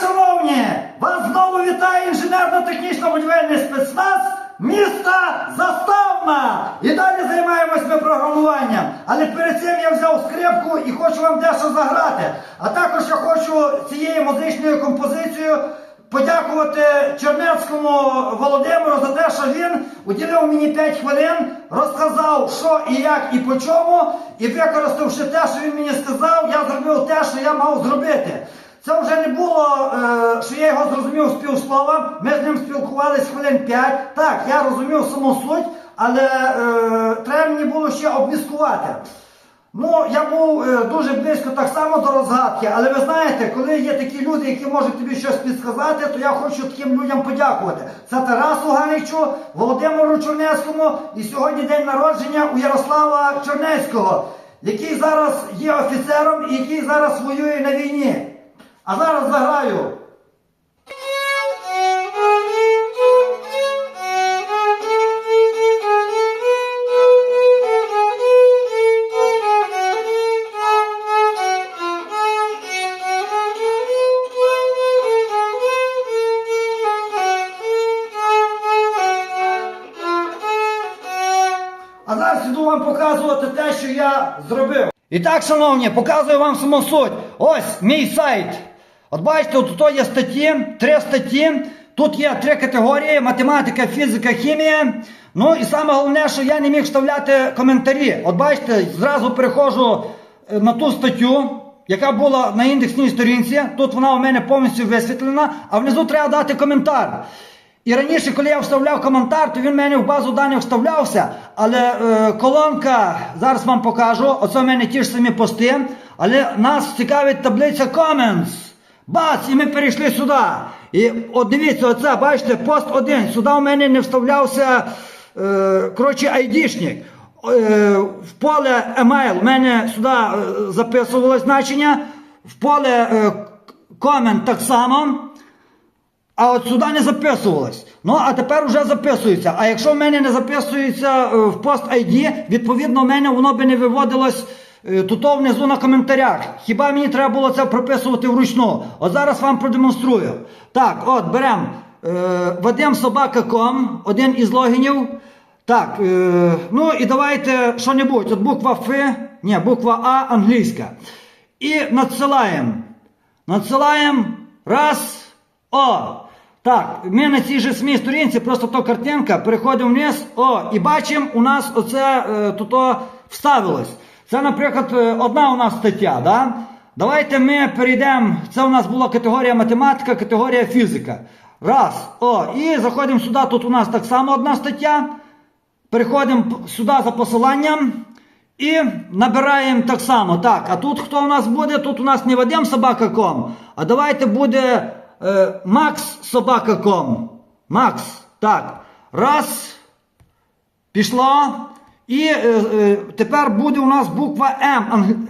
шановні, вас знову вітає інженерно-технічно-будівельний спецназ міста Заставна. І далі займаємось ми програмуванням. Але перед цим я взяв скрипку і хочу вам дещо заграти. А також я хочу цією музичною композицією подякувати Чернецькому Володимиру за те, що він уділив мені 5 хвилин, розказав, що і як, і по чому, і використавши те, що він мені сказав, я зробив те, що я мав зробити. Це вже не було, е, що я його зрозумів з півслова. Ми з ним спілкувалися хвилин 5. Так, я розумів саму суть, але е, треба мені було ще обміскувати. Ну, я був е, дуже близько так само до розгадки, але ви знаєте, коли є такі люди, які можуть тобі щось підсказати, то я хочу таким людям подякувати. Це Тарасу Ганичу, Володимиру Чорнецькому і сьогодні день народження у Ярослава Чорнецького, який зараз є офіцером і який зараз воює на війні. А зараз заграю. А зараз іду вам показувати те, що я зробив. І так, шановні, показую вам саму суть. Ось мій сайт. От бачите, тут є статті, три статті. Тут є три категорії: математика, фізика, хімія. Ну і саме головне, що я не міг вставляти коментарі. От бачите, зразу переходжу е, на ту статтю, яка була на індексній сторінці. Тут вона у мене повністю висвітлена, а внизу треба дати коментар. І раніше, коли я вставляв коментар, то він в мене в базу даних вставлявся. Але е, колонка, зараз вам покажу, оце в мене ті ж самі пости, але нас цікавить таблиця Comments. Бац, і ми перейшли сюди. І от дивіться, оце, бачите, пост один. Сюди в мене не вставлявся е, коротше, айдішник. Е, в поле емейл в мене сюди е, записувалось значення, в поле е, комент так само. А от сюди не записувалось. Ну, а тепер вже записується. А якщо в мене не записується е, в пост ID, відповідно, в мене воно би не виводилось тут внизу на коментарях. Хіба мені треба було це прописувати вручну? От зараз вам продемонструю. Так, от беремо е, Вадим Собака.ком, один із логінів. Так, е, ну і давайте що-небудь. От буква Ф, ні, буква А англійська. І надсилаємо. Надсилаємо. Раз. О! Так, ми на цій же самій сторінці, просто то картинка, переходимо вниз, о, і бачимо, у нас оце е, тут вставилось. Це, наприклад, е, одна у нас стаття. Да? Давайте ми перейдемо. Це у нас була категорія математика, категорія фізика. Раз. О, і заходимо сюди. Тут у нас так само одна стаття. Переходимо сюди за посиланням. І набираємо так само. Так, а тут хто у нас буде? Тут у нас не Вадим собака.ком, а давайте буде е, Макс собака.ком. Макс. Так. Раз. Пішло. І е, е, тепер буде у нас буква М.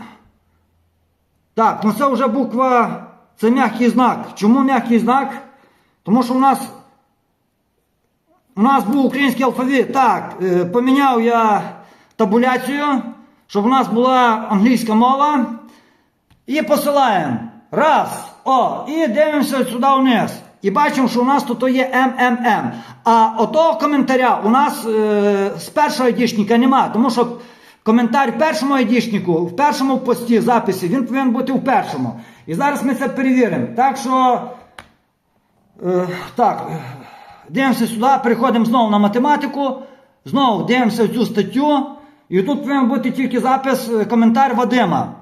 Так, ну це вже буква. Це м'який знак. Чому м'який знак? Тому що у нас у нас був український алфавіт. Так, е, поміняв я табуляцію, щоб у нас була англійська мова. І посилаємо. Раз. О, і дивимося сюди вниз. І бачимо, що у нас тут є МММ. А отого коментаря у нас е, з першого айдішника нема, тому що коментар першому айдішнику, в першому пості записі, він повинен бути в першому. І зараз ми це перевіримо. Так що. Е, так, дивимося сюди, переходимо знову на математику, знову дивимося цю статтю. І тут повинен бути тільки запис, е, коментар Вадима,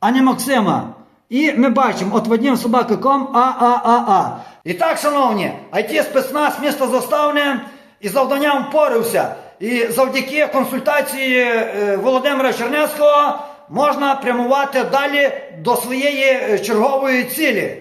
а не Максима. І ми бачимо, от Вадим собака.ком АААА. І так, шановні, IT спецназ міста Заставне із завданням впорався. І завдяки консультації е, Володимира Чернецького можна прямувати далі до своєї е, чергової цілі.